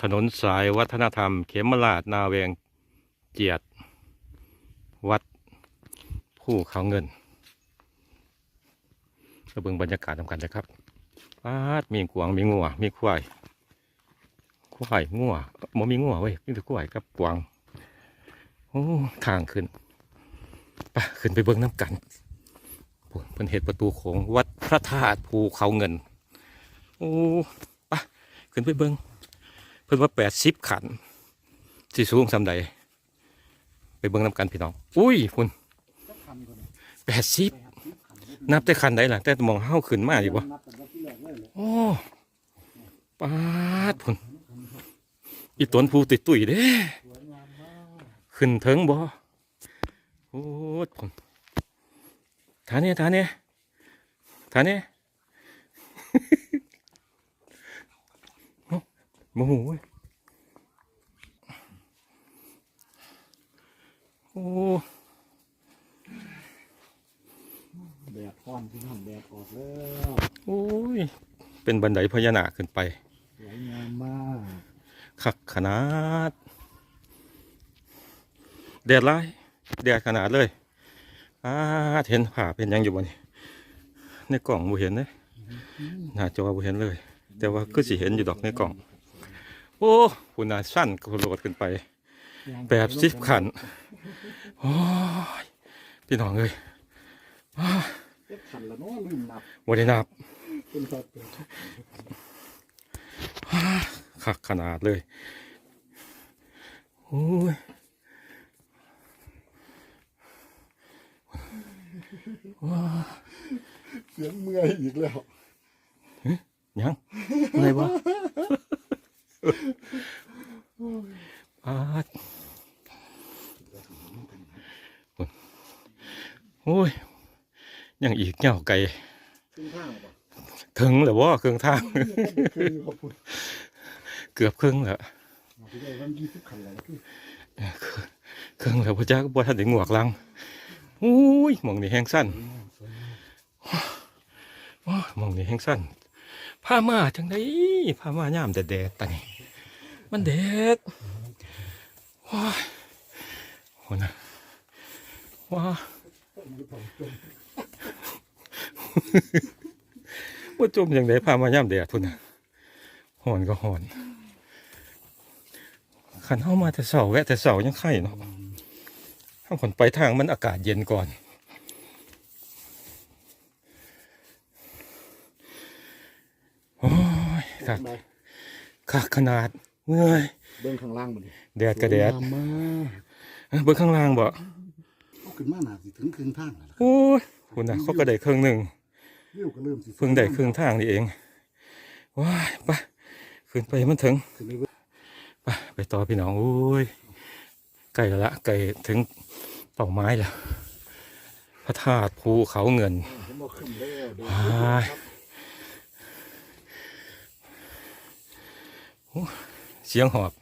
ถนนสายวัฒนธรรม เขมราชนาเวงเจียด วัดผู้เขาเงินก็เบิ่งบรรยากาศทำกันนะครับปาดมีกวางมีงัวมีควายควายงัวมมีงัวเว้ยมีแต่ควายกับกวางโอ้ทางขึ้นไปขึ้นไปเบิ่งน้ำกันเพิ่นเห็ดประตูโขงวัดพระธาตุภูเขาเงินโอ้ ขึ้นไปเบิ่งเพิ่นว่าแปดสิบขันสิสูงสำใดไปเบิ่งน้ำกันพี่น้อง อุ้ยพุ่นก็ทำก่อนแปดสิบนับแต่ขันใดล่ะแต่มองเฮาขึ้นมาอยู่บ่โอ้ปาดพุ่นอีตนผู้ติดตุยเด้ขึ้นเถิงบ่โอ้พุ่นฐานเนี่ยฐานเนี่ยฐานเนี่ย โอ้ โมโหเว้ยโอ้แดดร้อนพี่น้องแดดออกแล้วโอ้ย เป็นบันไดพญานาคขึ้นไป สวยงามมากคักขนาด แดดไล่แดดขนาดเลยอาเห็นผ่าเป็นหยังอยู่บ่นี่ในกล่องบ่เห็นเลยหน้าจอบ่เห็นเลย แต่ว่าก็สิเห็นอยู่ดอกในกล่อง โอ้คุณน่าสั้นกระโดดขึ้นไปแปดสิบขัน โอ้ยพี่น้องเอ้ยอ้าเจ็ดขันแล้วเนาะลืมนับบ่ได้นับเป็นสัตว์คักขนาดเลยโอ้ยเสียงเมื่อยอีกแล้วยังอะไรวะอาดโอ้ย ยังอีกเงาไก่ขึ้นข้างป่ะถึงแล้วว่าเครื่องทางคือขอบคุณเกือบครึ่งแล้วที่ได้วันยี่สิบขันแล้วคือครึ่งแล้วพระเจ้าก็บ่ทันได้งวกหลังโอ้ยหมองนี่แห้งสั้นสวยงามว้าหมองนี่แห้งสั้นผ้ามาจังไดผ้ามาย่ามแต่แดดตานี่มันแดดว้ายโหนะว้า ว่า จมอย่างไรพามาย่ำแดดทุนน่ะหอนก็หอนขันเข้ามาแต่เสาแวะแต่เสายังไข่เนาะถ้าคนไปทางมันอากาศเย็นก่อน โอ้ยคักไปคักขนาดเมื่อยเบื้องข้างล่างมันดิแดดกระแดดสวยงามมากเอ้ยเบิ่งข้างล่างบ่เอาขึ้นมาหนาสิถึงครึ่งทางแล้วล่ะโอ้ยคุณนะเขาก็ได้ครึ่งหนึ่ง วิวก็เริ่มสิเพิ่งได้ครึ่งทางนี่เองว้ายไปขึ้นไปมันถึงไปไปต่อพี่น้องโอ้ยใกล้แล้วละใกล้ถึงเป้าไม้แล้วพระธาตุภูเขาเงินเห็นบอกขึ้นแล้วเดี๋ยวว้ายเสียงหอบ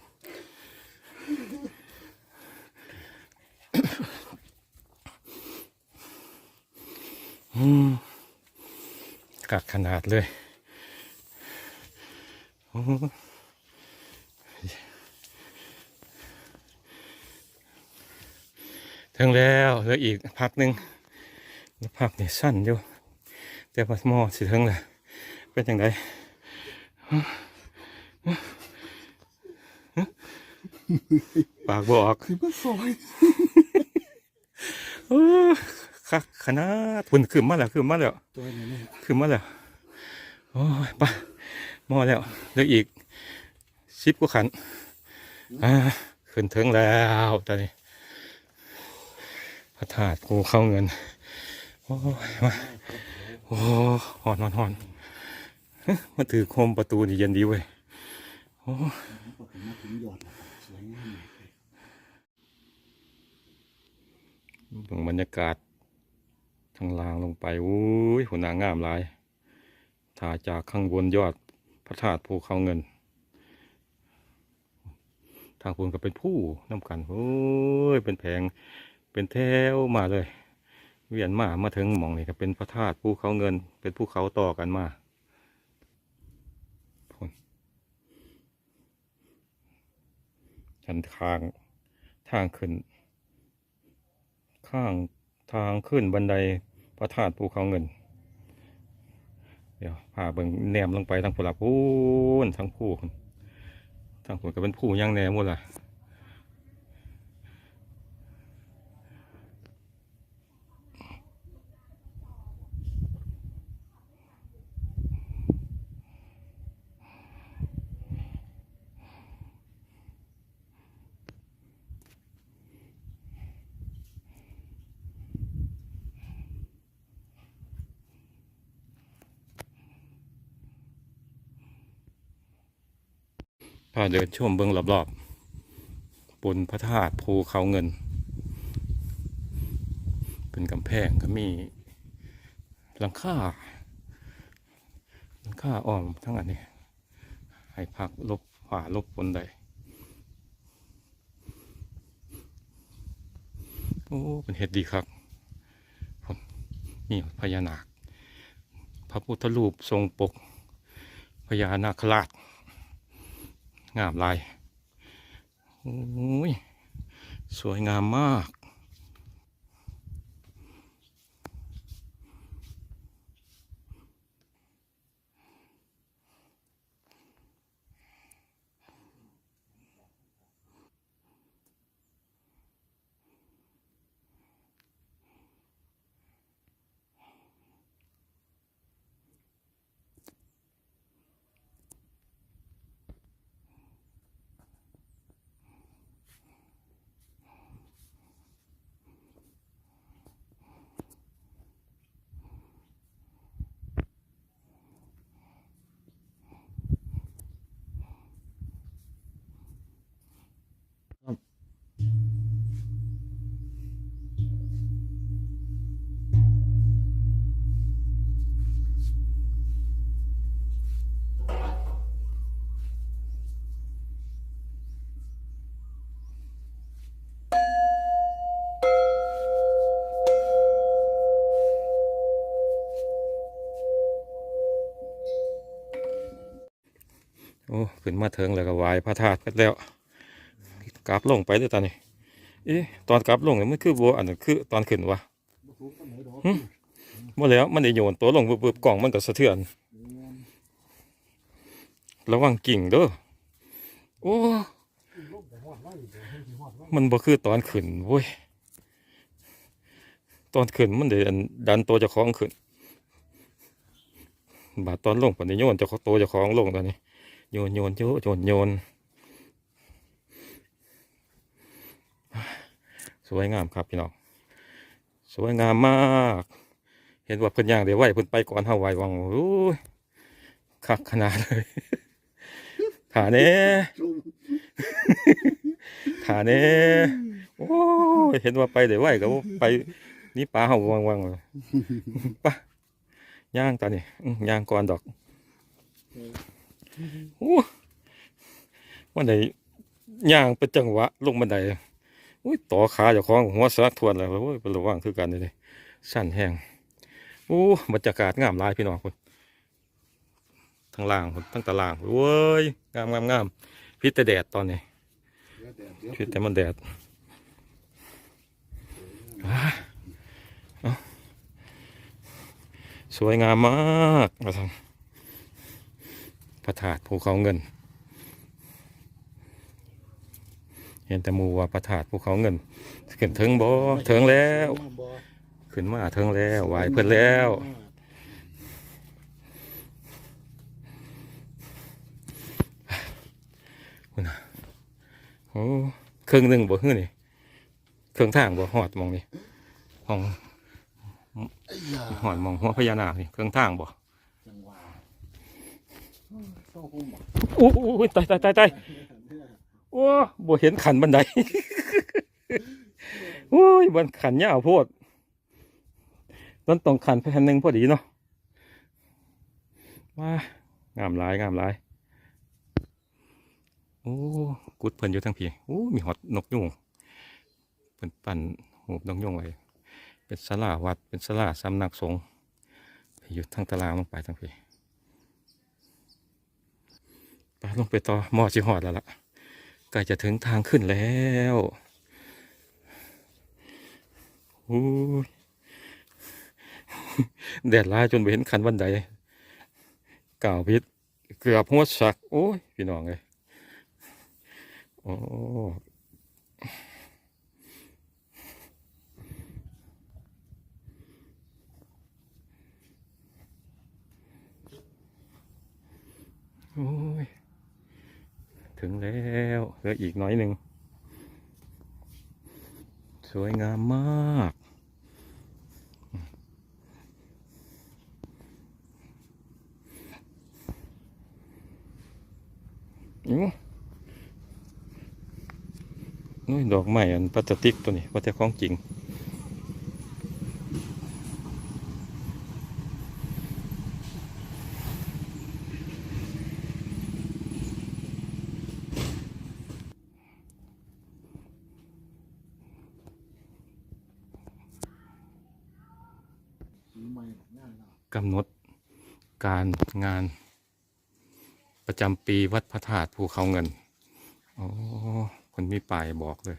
อืม กัดขนาดเลยถึงแล้วเหลืออีกพักหนึ่งพักนี่สั้นอยู่ แต่ว่าหมอสิถึงแหละเป็นอยังไงปากบอกคือมาซอย คักขนาดพุ่นขึ้นมาแล้วขึ้นมาแล้วตัวนี้นี่ขึ้นมาแล้วโอ้ยไปมอแล้วเหลืออีกสิบกว่าขันอ่าขึ้นถึงแล้วตอนนี้พระธาตุกูเข้าเงิน โอ้ยมาโอ้หอนหอนหอนเฮ้ยมาถือโคมประตูนี่เย็นดีเว้ยโอ้พอขึ้นมาถึงยอดแล้วสวยงามมากเบิ่งบรรยากาศทางล่างลงไปอุ้ยหัวหนางามหลายถ่ายจากข้างบนยอดพระธาตุภูเขาเงิน ทางบนก็เป็นผู้น้ำกันโอ้ยเป็นแผงเป็นแถวมาเลย เวียนมามาถึงหมองนี่ก็เป็นพระธาตุภูเขาเงิน เป็นภูเขาต่อกันมาชันทางทางขึ้น ข้างทางขึ้นบันได พระธาตุภูเขาเงิน เดี๋ยวพาเบิ่งแนมลงไปทางผลพูนทางผู้พุ่นทางผลก็เป็นผู้ย่างแนมหมดละ พาเดินชมเบิ่งรอบๆบนพระธาตุภูเขาเงิน เป็นกำแพงก็มีหลังคาหลังคาอ้อมทั้งอันนี้ ให้พักลบฝ่าลบบนใดโอ้เป็นเห็ดดีครับผมมีพญานาค พระพุทธรูปทรงปกพญานาคราช งามลายโอ้ยสวยงามมาก ขึ้นมาเถิงแล้วก็ไหวพระธาตุกันแล้วกลับลงไปเลยตอนนี้เอ๊ะตอนกลับลงเนี่ยมันคือบัวอันนั้นคือตอนขึ้นวะเมื่อแล้วมันได้โยนตัวลงปึ๊บกล่องมันก็สะเทือน ระวังกิ่งเด้อโอ้ขึ้นลงแต่ฮอดไว้เดี๋ยมันบ่คือตอนขึ้นเว้ยตอนขึ้นมันได้อันดันตัวเจ้าของขึ้นบาดตอนลงปนนี้โยนเจ้าของตัวเจ้าของลงตอนนี้ โยนโยนโยนโยนโยน สวยงามครับพี่น้อง สวยงามมาก เห็นว่าเพิ่นย่างเดี๋ยวไหวเพิ่นไปก่อนเฮาไหววังโอ้ยคักขนาดเลยขาเน่จุ่มขาเน่โอ้ยเห็นว่าไปเดี๋ยวไหวก็ไปนี่ปลาเฮาวังวังเลยปะย่างตานี่อื้อย่างก่อนดอก โอ้วันไหนย่างเป็นจังหวะลงบันไดอุ้ยต่อขาเจ้าของหัวสะทวนเลยโอ้ยเป็นระวังคือกันเลยสั่นแห้งโอ้บรรยากาศงามลายพี่น้องคนทั้งล่างพุ่นทั้งตารางเว้ยงามงามงามพิษแต่แดดตอนนี้เดี๋ยวแต่เดี๋ยวพิษแต่มันแดดสวยงามมากเราทำ พระธาตุภูเขาเงิน เห็นแต่หมูว่าพระธาตุภูเขาเงินขึ้นถึงบ่ถึงแล้วบ่ขึ้นมาถึงแล้วไหวเพื่อนแล้วโอ้เครื่องหนึ่งบ่ฮื้อนี่เครื่องทางบ่หอดหมองนี่ห้องไอ้ยาหอดหมองหัวพญานาคนี่เครื่องทางบ่จังหวะ โซ่คุ้มบ่อู้อู้อู้ตายตายตายตายโอ้บ่เห็นขันบันไดโอ้ยบันขันยาวโพดมันต้องขันแผ่นหนึ่งพอดีเนาะมางามหลายงามหลายโอ้กุดเพิ่นอยู่ทั้งพี่โอ้มีหอดนกยุงเพิ่นปั่นหูบนกยุงไว้เป็นสลาวัดเป็นสลาสำนักสงฆ์อยู่ทั้งตารางลงไปทั้งพี่ไป ลงไปต่อหมอสิหอดแล้วล่ะใกล้จะถึงทางขึ้นแล้วโอ้ยแดดร้ายจนไปเห็นคันบันไดก่าวพิษเกือบหัวสัก โอ้ย พี่น้องเลยโอ้โอ้ย ถึงแล้วเหลืออีกน้อยหนึ่ง สวยงามมากนู่ดอกไม้อันพลาสติกตัวนี้ว่าแต่ของจริง สีใหม่งานเรา กำหนดการ งาน ประจำปีวัดพระธาตุภูเขาเงิน อ๋อ คนมีป้ายบอกเลย